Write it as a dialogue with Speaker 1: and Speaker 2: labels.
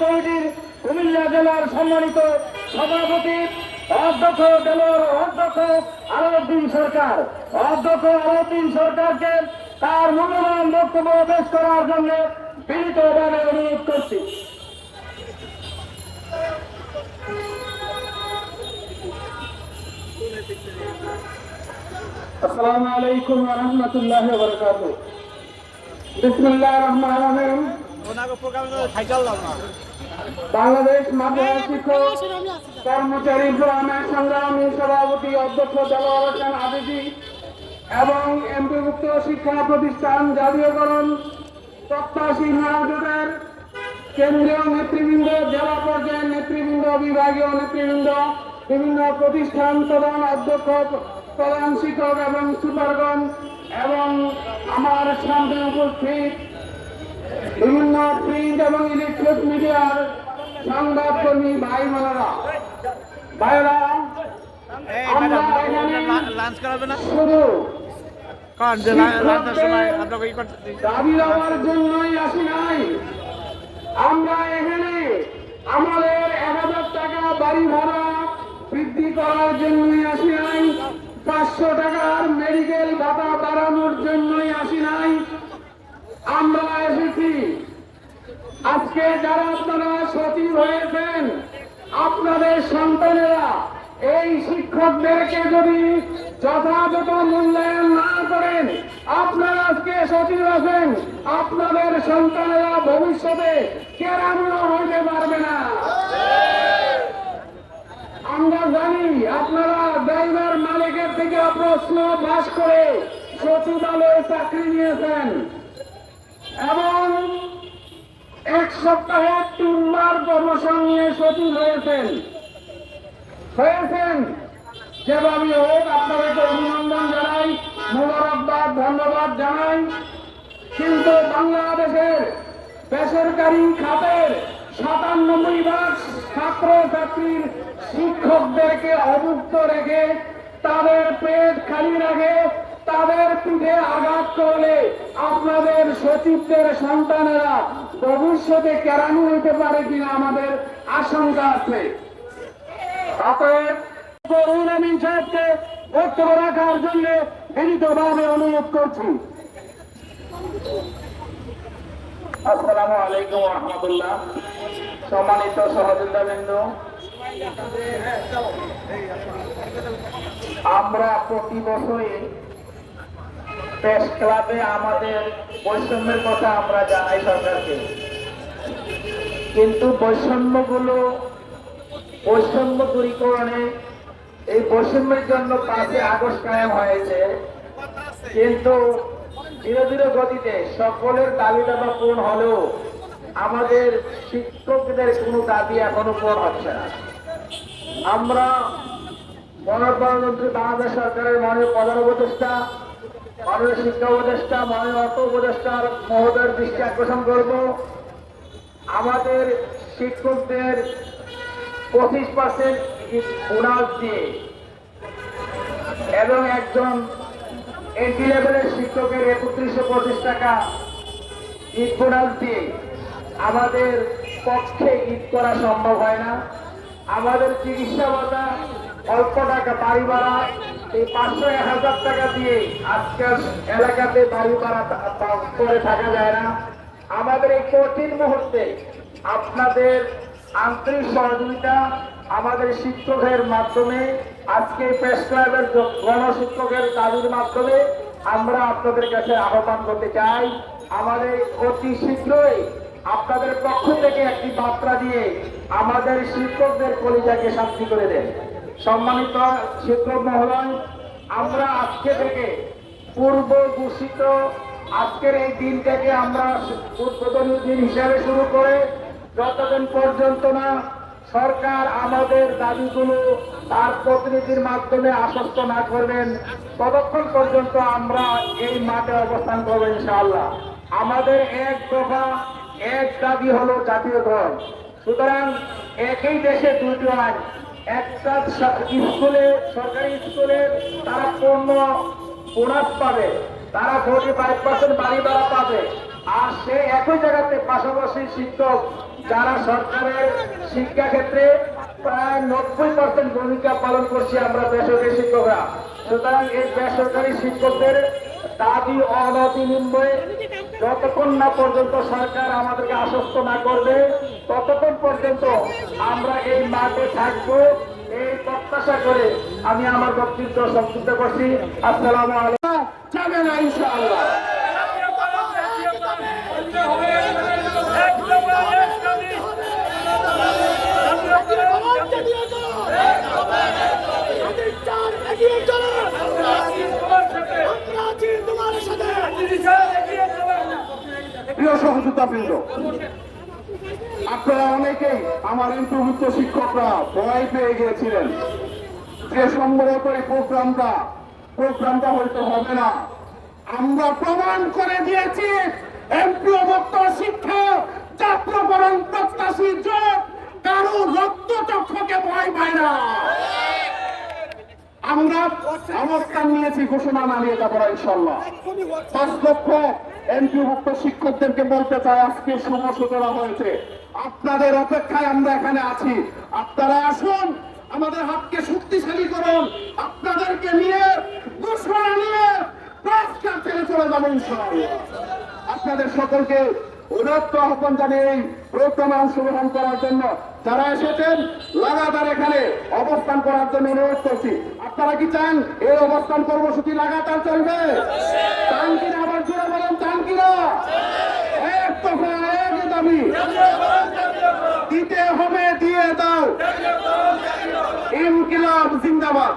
Speaker 1: কমিটির কুমিল্লা জেলার সম্মানিত সভাপতি, অধ্যক্ষ জেলার অধ্যক্ষ আলাউদ্দিন সরকার। অধ্যক্ষ আলাউদ্দিন সরকারকে তার মূল্যবান বক্তব্য পেশ করার জন্য বিনীতভাবে অনুরোধ করছি। আসসালামু আলাইকুম রাহমাতুল্লাহি বারাকাতুহু। বিসমিল্লাহির বাংলাদেশ মাধ্যমিক শিক্ষক, কর্মচারী ফোরামের সংগ্রামী সভাপতি, অধ্যক্ষ দেলোয়ার হোসেন আদিজি এবং এমপিভুক্ত শিক্ষা প্রতিষ্ঠান জাতীয়করণ প্রত্যাশী মহাজোটের কেন্দ্রীয় নেতৃবৃন্দ, জেলা পর্যায়ের নেতৃবৃন্দ, বিভাগীয় নেতৃবৃন্দ, বিভিন্ন প্রতিষ্ঠান প্রধান অধ্যক্ষ, প্রধান শিক্ষক এবং সুপারগণ এবং আমার সামনে উপস্থিত বিভিন্ন প্রিন্ট এবং ইলেকট্রিক মিডিয়ার সংবাদকর্মী ভাই বোনেরা ভাইরা শুধু দাবি দেওয়ার জন্যই আসি নাই। আমরা এখানে আমাদের এক হাজার টাকা বাড়ি ভাড়া বৃদ্ধি করার জন্যই আসি নাই পাঁচশো টাকার মেডিকেল ভাতা বাড়ানোর জন্যই আসি নাই আমরা এসেছি আজকে যারা আপনারা সচিব হয়েছেন, আপনাদের সন্তানেরা, এই শিক্ষকদেরকে যদি যথাযথ মূল্যায়ন না করেন, আপনারা আজকে সচিব আছেন, আপনাদের সন্তানেরা ভবিষ্যতে কেরামও হইতে পারবে না। আমরা জানি আপনারা ড্রাইভার মালিকের থেকে প্রশ্ন পাশ করে সচিবালয়ে চাকরি নিয়েছেন। এবং এক সপ্তাহে তিনবার নিয়ে সচিব হয়েছেন। হয়েছেন। যেভাবে হোক আপনাদেরকে অভিনন্দন জানাই, মোবারকবাদ, ধন্যবাদ জানাই। কিন্তু বাংলাদেশের বেসরকারি খাতের সাতানব্বই ভাগ ছাত্র ছাত্রীর শিক্ষকদেরকে অভুক্ত রেখে তাদের পেট খালি রাখে, তাদের পিঠে আঘাত করলে আপনাদের সচিবদের সন্তানেরা ভবিষ্যতে কেরানি হইতে পারে কিনা আমাদের আশঙ্কা আছে। বক্তব্য রাখার জন্য অনুরোধ করছি। আসসালামু আলাইকুম রহমতুল্লাহ। সম্মানিত আমরা প্রতি বছরই প্রেস ক্লাবে আমাদের বৈষম্যের কথা আমরা জানাই সরকারকে। কিন্তু বৈষম্যগুলো বৈষম্য দূরীকরণে এই বৈষম্যের জন্য পাঁচই আগস্ট কায়েম হয়েছে। কিন্তু ধীরে ধীরে গতিতে সকলের দাবি দাবা পূরণ হলেও আমাদের শিক্ষকদের কোনো দাবি এখনও পূরণ হচ্ছে না। আমরা গণপ্রজাতন্ত্রী বাংলাদেশ সরকারের মাননীয় প্রধান উপদেষ্টা মাননীয় শিক্ষা উপদেষ্টা মাননীয় অর্থ উপদেষ্টার মহোদয়ের দৃষ্টি আকর্ষণ করব। আমাদের শিক্ষকদের পঁচিশ পার্সেন্ট বোনাস দিয়ে এবং একজন এন্ট্রি লেভেলের শিক্ষকের একত্রিশশো পঁচিশ টাকা ঈদ বোনাস দিয়ে আমাদের পক্ষে ঈদ করা সম্ভব হয় না। আমাদের চিকিৎসা ভাতা অল্প টাকা, বাড়ি ভাড়া এই হাজার টাকা দিয়ে আজকাল এলাকাতে বাড়ি ভাড়া করে থাকা যায় না। আমাদের এই কঠিন মুহূর্তে আপনাদের আন্তরিক সহযোগিতা আমাদের শিক্ষকের মাধ্যমে, আজকে গণশিক্ষকের দাবির মাধ্যমে আমরা আপনাদের কাছে আহ্বান করতে চাই। আমাদের অতি শীঘ্রই আপনাদের পক্ষ থেকে একটি বার্তা দিয়ে আমাদের শিক্ষকদের কলিজাকে শান্তি করে দেন। সম্মানিত শিক্ষক মহোদয়, আমরা আজকে থেকে পূর্ব ঘোষিত আজকের এই দিনটাকে আমরা উদ্বোধনী দিন হিসাবে শুরু করে যতদিন পর্যন্ত না সরকার আমাদের দাবিগুলো তার প্রতিনিধির মাধ্যমে আশ্বস্ত না করবেন, ততক্ষণ পর্যন্ত আমরা এই মাঠে অবস্থান করব ইনশাআল্লাহ। আমাদের এক দফা, এক দাবি হলো জাতীয় দল। সুতরাং একই দেশে দুটো আইন। একটা স্কুলে, সরকারি স্কুলে তারা পূর্ণ বোনাস পাবে। তারা ফোর্টি ফাইভ পার্সেন্ট বাড়ি ভাড়া পাবে।
Speaker 2: আর সে একই জায়গাতে পাশাপাশি শিক্ষক যারা সরকারের শিক্ষা ক্ষেত্রে প্রায় নব্বই পার্সেন্ট ভূমিকা পালন করছি আমরা বেসরকারি শিক্ষকরা। সুতরাং এই বেসরকারি শিক্ষকদের দাবি অনতি নিম্নয়ে যতক্ষণ না পর্যন্ত সরকার আমাদেরকে আশ্বস্ত না করবে ততক্ষণ পর্যন্ত আমরা এই মাঠে থাকব, এই প্রত্যাশা করে আমি আমার বক্তৃত্ব সংক্ষিপ্ত করছি। আসসালামু আলাইকুম। যাবে প্রিয় আপনারা অনেকেই আমার ইন্টারভুক্ত শিক্ষকরা ভয় পেয়ে গিয়েছিলেন যে সম্ভবত এই প্রোগ্রামটা প্রোগ্রামটা হয়তো হবে না। আমরা প্রমাণ করে দিয়েছি কারও রক্ত চক্ষকে আমরা অবস্থান নিয়েছি, ঘোষণা না নিয়ে যাব ইনশাল্লাহ। পাঁচ লক্ষ এমপিভুক্ত শিক্ষকদেরকে বলতে চাই, আজকে শুভ সূচনা হয়েছে। আপনাদের অপেক্ষায় আমরা এখানে আছি। আপনারা আসুন, আমাদের হাতকে শক্তিশালী করুন। আপনাদেরকে নিয়ে ঘোষণা নিয়ে চলে আপনাদের সকলকে উদাত্ত আহ্বান জানিয়ে এই প্রোগ্রামে অংশগ্রহণ করার জন্য যারা এসেছেন, লাগাতার এখানে অবস্থান করার জন্য অনুরোধ করছি। আপনারা কি চান এই অবস্থান কর্মসূচি লাগাতার চলবে? জিন্দাবাদ